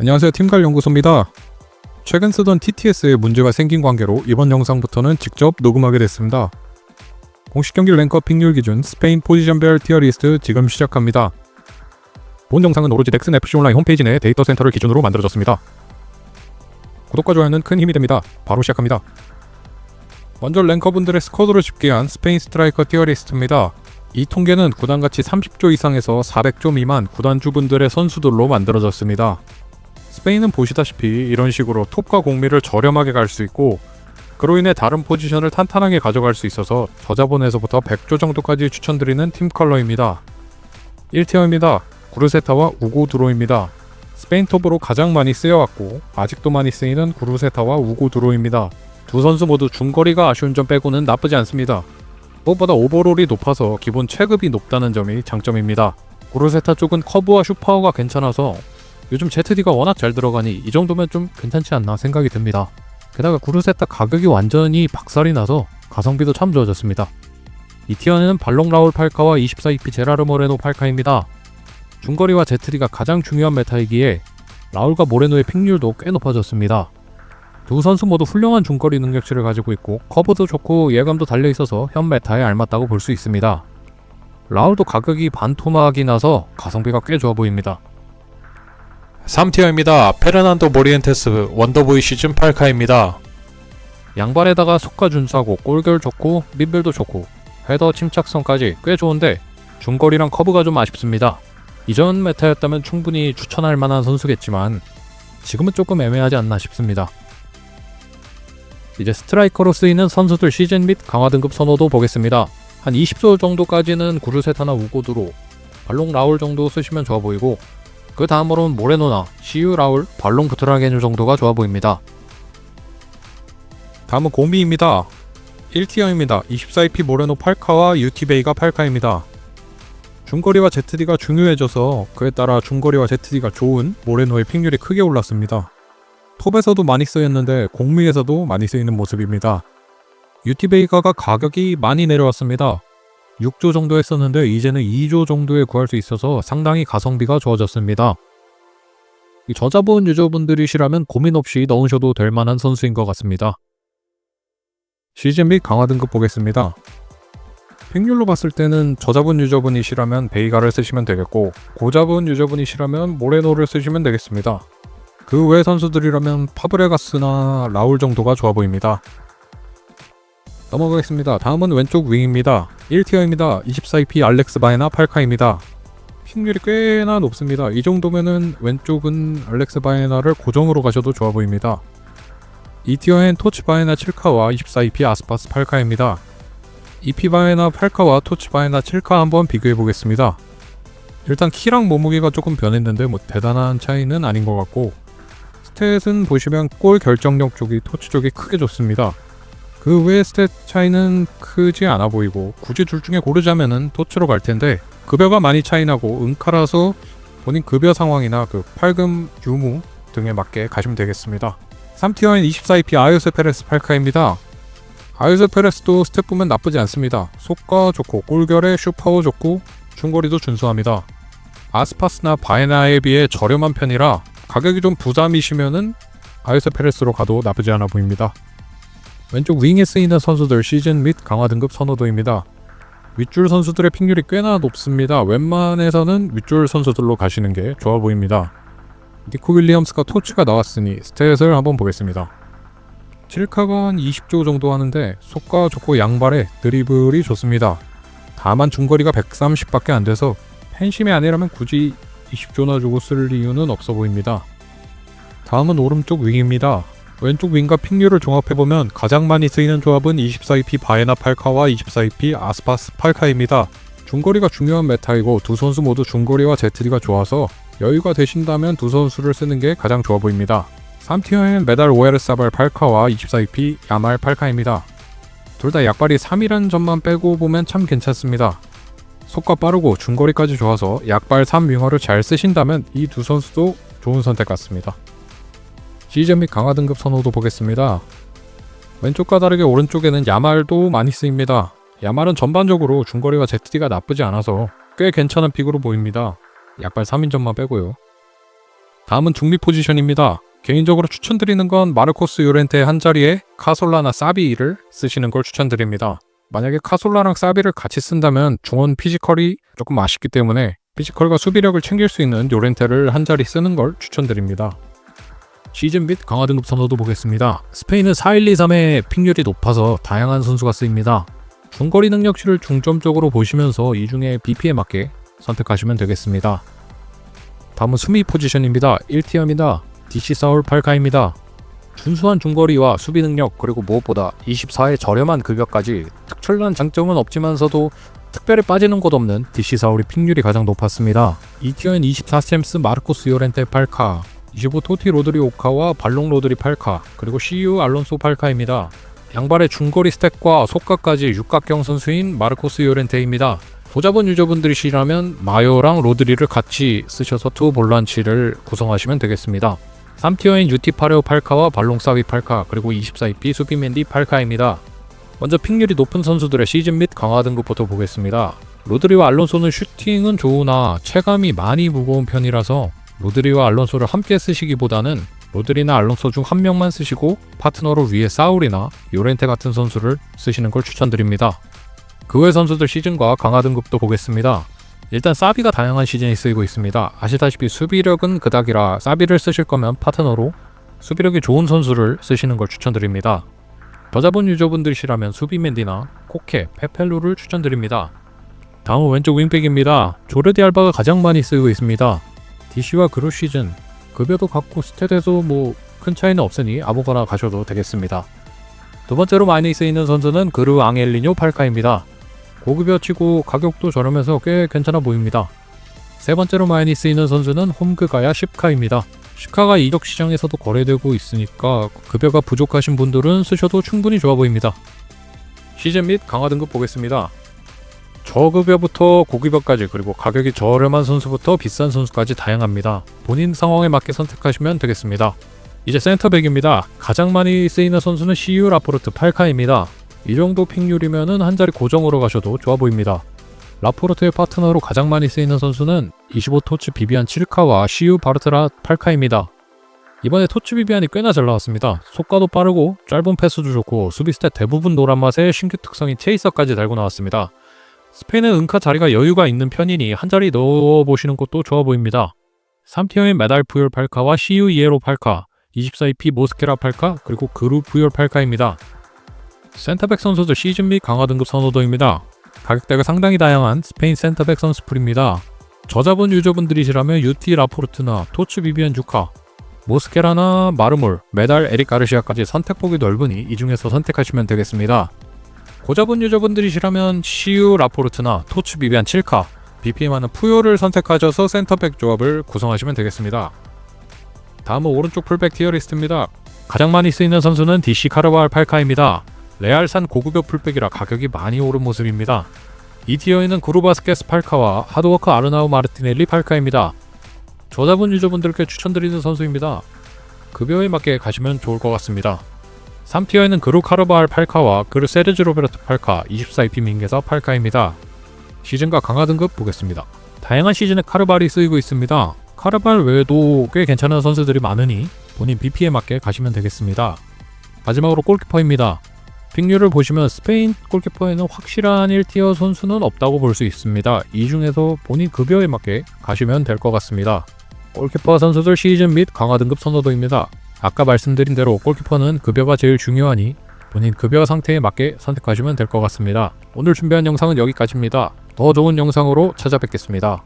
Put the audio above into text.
안녕하세요 팀갈 연구소입니다. 최근 쓰던 TTS에 문제가 생긴 관계로 이번 영상부터는 직접 녹음하게 됐습니다. 공식 경기 랭커 픽률 기준 스페인 포지션별 티어리스트 지금 시작합니다. 본 영상은 오로지 넥슨 FC 온라인 홈페이지 내 데이터 센터를 기준으로 만들어졌습니다. 구독과 좋아요는 큰 힘이 됩니다. 바로 시작합니다. 먼저 랭커분들의 스쿼드를 집계한 스페인 스트라이커 티어리스트입니다. 이 통계는 구단 가치 30조 이상에서 400조 미만 구단주분들의 선수들로 만들어졌습니다. 스페인은 보시다시피 이런 식으로 톱과 공미를 저렴하게 갈 수 있고 그로 인해 다른 포지션을 탄탄하게 가져갈 수 있어서 저자본에서부터 100조 정도까지 추천드리는 팀 컬러입니다. 1티어입니다. 구르세타와 우고드로입니다. 스페인 톱으로 가장 많이 쓰여왔고 아직도 많이 쓰이는 구르세타와 우고드로입니다. 두 선수 모두 중거리가 아쉬운 점 빼고는 나쁘지 않습니다. 무엇보다 오버롤이 높아서 기본 체급이 높다는 점이 장점입니다. 구르세타 쪽은 커브와 슈퍼가 괜찮아서 요즘 ZD가 워낙 잘 들어가니 이 정도면 좀 괜찮지 않나 생각이 듭니다. 게다가 구르세타 가격이 완전히 박살이 나서 가성비도 참 좋아졌습니다. 이 티어는 발롱 라울 팔카와 24EP 제라르 모레노 팔카입니다. 중거리와 ZD가 가장 중요한 메타이기에 라울과 모레노의 픽률도 꽤 높아졌습니다. 두 선수 모두 훌륭한 중거리 능력치를 가지고 있고 커브도 좋고 예감도 달려 있어서 현 메타에 알맞다고 볼 수 있습니다. 라울도 가격이 반토막이 나서 가성비가 꽤 좋아 보입니다. 3티어입니다. 페르난도 모리엔테스 원더보이 시즌 8카입니다. 양발에다가 속가 준수하고 골결 좋고 민별도 좋고 헤더 침착성까지 꽤 좋은데 중거리랑 커브가 좀 아쉽습니다. 이전 메타였다면 충분히 추천할 만한 선수겠지만 지금은 조금 애매하지 않나 싶습니다. 이제 스트라이커로 쓰이는 선수들 시즌 및 강화 등급 선호도 보겠습니다. 한 20소 정도까지는 구르세타나 우고드로 발롱 라울 정도 쓰시면 좋아 보이고 그 다음으로는 모레노나 시유 라울, 발롱 부트라게뉴 정도가 좋아 보입니다. 다음은 공비입니다. 1티어입니다. 24EP 모레노 8카와 UT베이가 8카입니다. 중거리와 ZD가 중요해져서 그에 따라 중거리와 ZD가 좋은 모레노의 픽률이 크게 올랐습니다. 톱에서도 많이 쓰였는데 공미에서도 많이 쓰이는 모습입니다. UT베이가가 가격이 많이 내려왔습니다. 6조 정도 했었는데 이제는 2조 정도에 구할 수 있어서 상당히 가성비가 좋아졌습니다. 이 저자본 유저분들이시라면 고민 없이 넣으셔도 될 만한 선수인 것 같습니다. 시즌 및 강화 등급 보겠습니다. 픽률로 봤을 때는 저자본 유저분이시라면 베이가를 쓰시면 되겠고 고자본 유저분이시라면 모레노를 쓰시면 되겠습니다. 그 외 선수들이라면 파브레가스나 라울 정도가 좋아 보입니다. 넘어가겠습니다. 다음은 왼쪽 윙입니다. 1티어입니다. 24EP 알렉스 바에나 8카입니다. 픽률이 꽤나 높습니다. 이 정도면은 왼쪽은 알렉스 바에나를 고정으로 가셔도 좋아 보입니다. 2티어엔 토치 바에나 7카와 24EP 아스파스 8카입니다. EP 바에나 8카와 토치 바에나 7카 한번 비교해 보겠습니다. 일단 키랑 몸무게가 조금 변했는데 뭐 대단한 차이는 아닌 것 같고 스탯은 보시면 골 결정력 쪽이 토치 쪽이 크게 좋습니다. 그 외의 스탯 차이는 크지 않아 보이고 굳이 둘 중에 고르자면은 토치로 갈 텐데 급여가 많이 차이 나고 은카라서 본인 급여 상황이나 그 팔금 유무 등에 맞게 가시면 되겠습니다. 3티어인 24EP 아요스 페레스 8카입니다. 아요스 페레스도 스텝 보면 나쁘지 않습니다. 속가 좋고 골결에 슈퍼워 좋고 중거리도 준수합니다. 아스파스나 바에나에 비해 저렴한 편이라 가격이 좀 부담이시면은 아요스 페레스로 가도 나쁘지 않아 보입니다. 왼쪽 윙에 쓰이는 선수들 시즌 및 강화 등급 선호도입니다. 윗줄 선수들의 픽률이 꽤나 높습니다. 웬만해서는 윗줄 선수들로 가시는 게 좋아 보입니다. 니코 윌리엄스가 토치가 나왔으니 스탯을 한번 보겠습니다. 7카가 한 20조 정도 하는데 속가 좋고 양발에 드리블이 좋습니다. 다만 중거리가 130밖에 안 돼서 팬심이 아니라면 굳이 20조나 주고 쓸 이유는 없어 보입니다. 다음은 오른쪽 윙입니다. 왼쪽 윙과 픽률을 종합해보면 가장 많이 쓰이는 조합은 24EP 바에나 8카와 24EP 아스파스 8카입니다. 중거리가 중요한 메타이고 두 선수 모두 중거리와 ZD가 좋아서 여유가 되신다면 두 선수를 쓰는 게 가장 좋아 보입니다. 3티어엔 메달 오에르사발 8카와 24EP 야말 8카입니다. 둘 다 약발이 3이라는 점만 빼고 보면 참 괜찮습니다. 속과 빠르고 중거리까지 좋아서 약발 3 윙어를 잘 쓰신다면 이 두 선수도 좋은 선택 같습니다. 시즌 및 강화 등급 선호도 보겠습니다. 왼쪽과 다르게 오른쪽에는 야말도 많이 쓰입니다. 야말은 전반적으로 중거리와 ZD가 나쁘지 않아서 꽤 괜찮은 픽으로 보입니다. 약발 3인점만 빼고요. 다음은 중립 포지션입니다. 개인적으로 추천드리는 건 마르코스 요렌테 한 자리에 카솔라나 사비를 쓰시는 걸 추천드립니다. 만약에 카솔라랑 사비를 같이 쓴다면 중원 피지컬이 조금 아쉽기 때문에 피지컬과 수비력을 챙길 수 있는 요렌테를 한 자리 쓰는 걸 추천드립니다. 시즌 및 강화 등급 선호도 보겠습니다. 스페인은 4-1-2-3의 픽률이 높아서 다양한 선수가 쓰입니다. 중거리 능력치를 중점적으로 보시면서 이 중에 BP에 맞게 선택하시면 되겠습니다. 다음은 수비 포지션입니다. 1티어입니다. DC 사울 팔카입니다. 준수한 중거리와 수비 능력 그리고 무엇보다 24의 저렴한 급여까지 특출난 장점은 없지만서도 특별히 빠지는 곳 없는 DC 사울이 픽률이 가장 높았습니다. 2티어엔 24샘스 마르코스 요렌테 팔카 25 토티 로드리 오카와 발롱 로드리 팔카 그리고 CU 알론소 팔카입니다. 양발의 중거리 스택과 속각까지 육각형 선수인 마르코스 요렌테입니다. 보자본 유저분들이시라면 마요랑 로드리를 같이 쓰셔서 투 볼란치를 구성하시면 되겠습니다. 3티어인 유티 파레오 팔카와 발롱사위 팔카 그리고 24EP 수비맨디 팔카입니다. 먼저 픽률이 높은 선수들의 시즌 및 강화 등급부터 보겠습니다. 로드리와 알론소는 슈팅은 좋으나 체감이 많이 무거운 편이라서 로드리와 알론소를 함께 쓰시기보다는 로드리나 알론소 중 한 명만 쓰시고 파트너로 위에 사울이나 요렌테 같은 선수를 쓰시는 걸 추천드립니다. 그 외 선수들 시즌과 강화 등급도 보겠습니다. 일단 사비가 다양한 시즌에 쓰이고 있습니다. 아시다시피 수비력은 그닥이라 사비를 쓰실 거면 파트너로 수비력이 좋은 선수를 쓰시는 걸 추천드립니다. 저자본 유저분들이시라면 수비맨디나 코케, 페펠루를 추천드립니다. 다음은 왼쪽 윙백입니다. 조르디 알바가 가장 많이 쓰이고 있습니다. DC와 그루 시즌 급여도 같고 스탯에도 뭐 큰 차이는 없으니 아무거나 가셔도 되겠습니다. 두 번째로 많이 쓰이는 선수는 그루 앙엘리뇨 팔카입니다. 고급여 치고 가격도 저렴해서 꽤 괜찮아 보입니다. 세 번째로 많이 쓰이는 선수는 홈그가야 10카입니다. 10카가 이적 시장에서도 거래되고 있으니까 급여가 부족하신 분들은 쓰셔도 충분히 좋아 보입니다. 시즌 및 강화 등급 보겠습니다. 저급여부터 고급여까지 그리고 가격이 저렴한 선수부터 비싼 선수까지 다양합니다. 본인 상황에 맞게 선택하시면 되겠습니다. 이제 센터백입니다. 가장 많이 쓰이는 선수는 CU 라포르트 8카입니다. 이 정도 픽률이면은 한 자리 고정으로 가셔도 좋아 보입니다. 라포르트의 파트너로 가장 많이 쓰이는 선수는 25 토츠 비비안 7카와 CU 바르트라 8카입니다. 이번에 토츠 비비안이 꽤나 잘 나왔습니다. 속가도 빠르고 짧은 패스도 좋고 수비 스탯 대부분 노란 맛에 신규 특성인 체이서까지 달고 나왔습니다. 스페인은 은카 자리가 여유가 있는 편이니 한 자리 넣어보시는 것도 좋아 보입니다. 3티어인 메달 푸열 8카와 CU 이에로 8카, 24EP 모스케라 8카, 그리고 그룹 푸열 8카입니다. 센터백 선수들 시즌 및 강화 등급 선호도입니다. 가격대가 상당히 다양한 스페인 센터백 선수풀입니다. 저자본 유저분들이시라면 유티 라포르트나 토츠 비비안 주카, 모스케라나 마르몰, 메달 에릭 가르시아까지 선택폭이 넓으니 이 중에서 선택하시면 되겠습니다. 고자본 유저분들이시라면 CU 라포르트나 토츠 비비안 7카, BPM하는 푸요를 선택하셔서 센터백 조합을 구성하시면 되겠습니다. 다음은 오른쪽 풀백 티어 리스트입니다. 가장 많이 쓰이는 선수는 DC 카르발 8카입니다. 레알산 고급여 풀백이라 가격이 많이 오른 모습입니다. 이 티어에는 그루바스케스 8카와 하드워크 아르나우 마르티넬리 8카입니다. 저자본 유저분들께 추천드리는 선수입니다. 급여에 맞게 가시면 좋을 것 같습니다. 3티어에는 그루 카르바알 8카와 그루 세르지 로베르트 8카, 24EP 민게사 8카입니다. 시즌과 강화 등급 보겠습니다. 다양한 시즌에 카르발이 쓰이고 있습니다. 카르발 외에도 꽤 괜찮은 선수들이 많으니 본인 BP에 맞게 가시면 되겠습니다. 마지막으로 골키퍼입니다. 픽률을 보시면 스페인 골키퍼에는 확실한 1티어 선수는 없다고 볼 수 있습니다. 이 중에서 본인 급여에 맞게 가시면 될 것 같습니다. 골키퍼 선수들 시즌 및 강화 등급 선호도입니다. 아까 말씀드린 대로 골키퍼는 급여가 제일 중요하니 본인 급여 상태에 맞게 선택하시면 될 것 같습니다. 오늘 준비한 영상은 여기까지입니다. 더 좋은 영상으로 찾아뵙겠습니다.